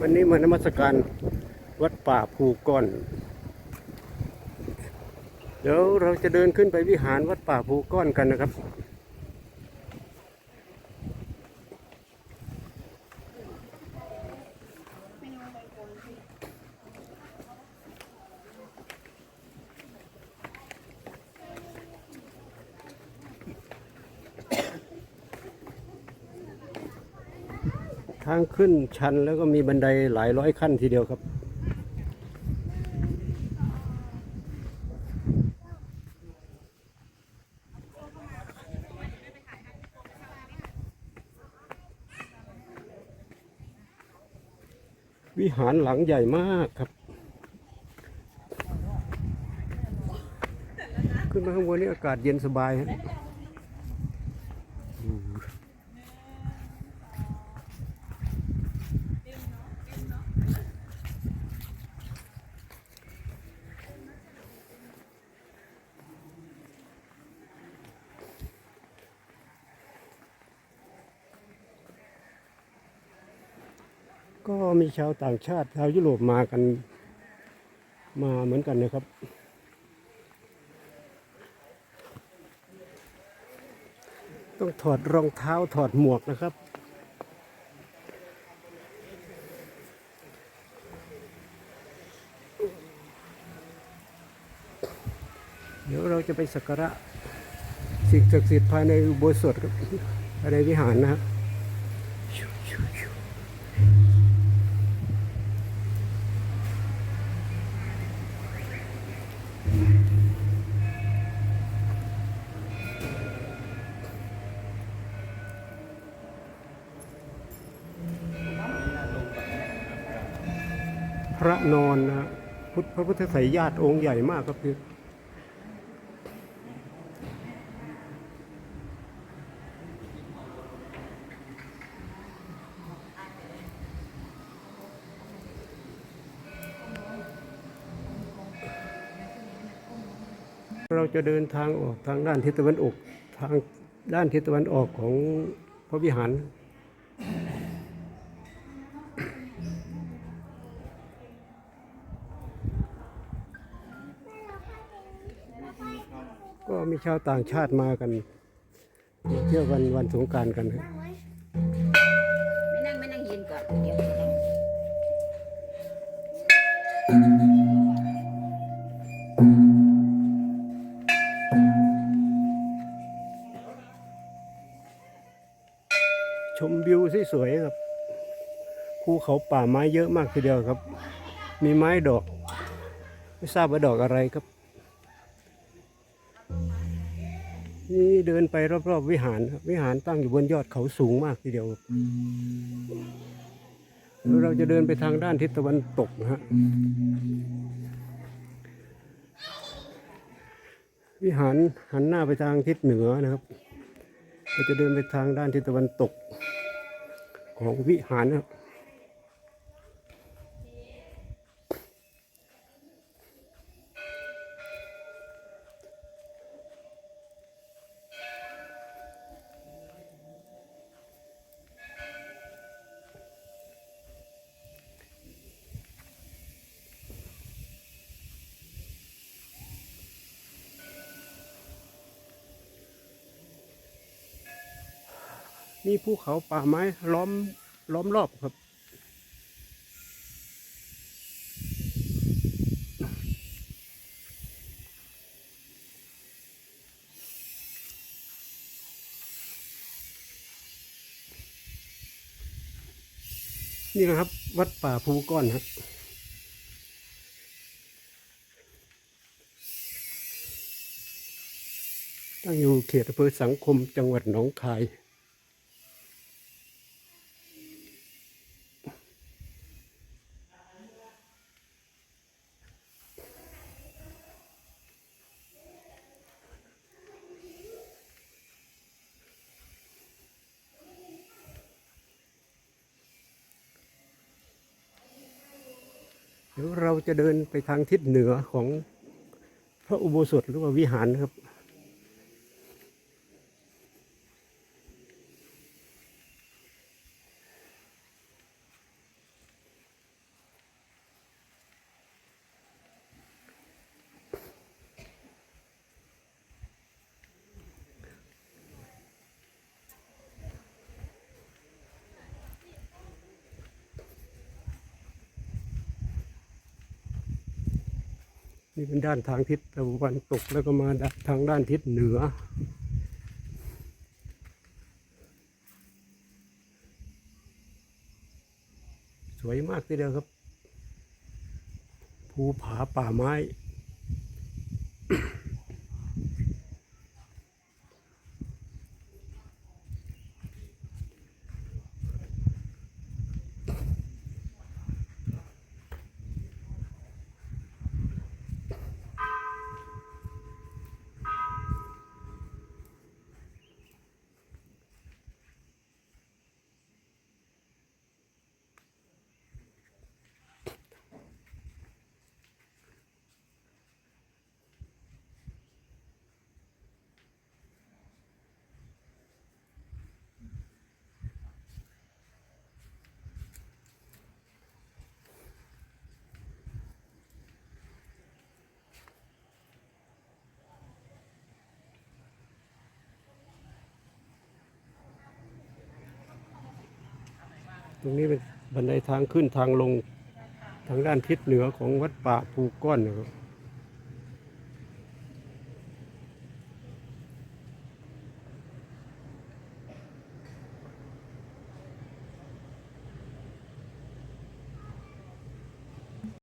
วันนี้มานมัสการวัดป่าภูก้อน เดี๋ยวเราจะเดินขึ้นไปวิหารวัดป่าภูก้อนกันนะครับางขึ้นชันแล้วก็มีบันไดหลายร้อยขั้นทีเดียวครับ วิหารหลังใหญ่มากครับ ขึ้นมาข้างบนนี้อากาศเย็นสบายฮะอื ก็มีชาวต่างชาติชาวยุโรปมากัน มาเหมือนกันนะครับ ต้องถอดรองเท้าถอดหมวกนะครับเดี๋ยวเราจะไปสักการะสิ่งศักดิ์สิทธิ์ภายในอุโบสถครับภายในวิหารนะครับ ระนอนนะพุทธพระพุทธไสยญาติองค์ใหญ่มากครับคือเราจะเดินทางออกทางด้านทิศตะวันออกทางด้านทิศตะวันออกของพระวิหาร ก็มีชาวต่างชาติมากัน เที่ยววันวันสงการกันครับไม่นั่งไม่นั่งยืนก่อนเดี๋ยวชมวิวสวยๆครับภูเขาป่าไม้เยอะมากทีเดียวครับ มีไม้ดอก ไม่ทราบว่าดอกอะไรครับ นี่เดินไปรอบๆวิหารครับวิหารตั้งอยู่บนยอดเขาสูงมากทีเดียวครับแล้วเราจะเดินไปทางด้านทิศตะวันตกนะฮะวิหารหันหน้าไปทางทิศเหนือนะครับ เราจะเดินไปทางด้านทิศตะวันตก ของวิหารนะครับ มีภูเขาป่าไม้ล้อมล้อมรอบครับ นี่นะครับ วัดป่าภูก้อนครับตั้งอยู่เขตอำเภอสังคมจังหวัดหนองคาย ดี๋ยวเราจะเดินไปทางทิศเหนือของพระอุโบสถหรือว่าวิหารครับ นี่เป็นด้านทางทิศตะวันตกแล้วก็มาด้านทางด้านทิศเหนือ สวยมากทีเดียวครับ ภูผาป่าไม้ ตรงนี้เป็นบันไดทางขึ้นทางลงทางด้านทิศเหนือของวัดป่าภูก้อนนะครับ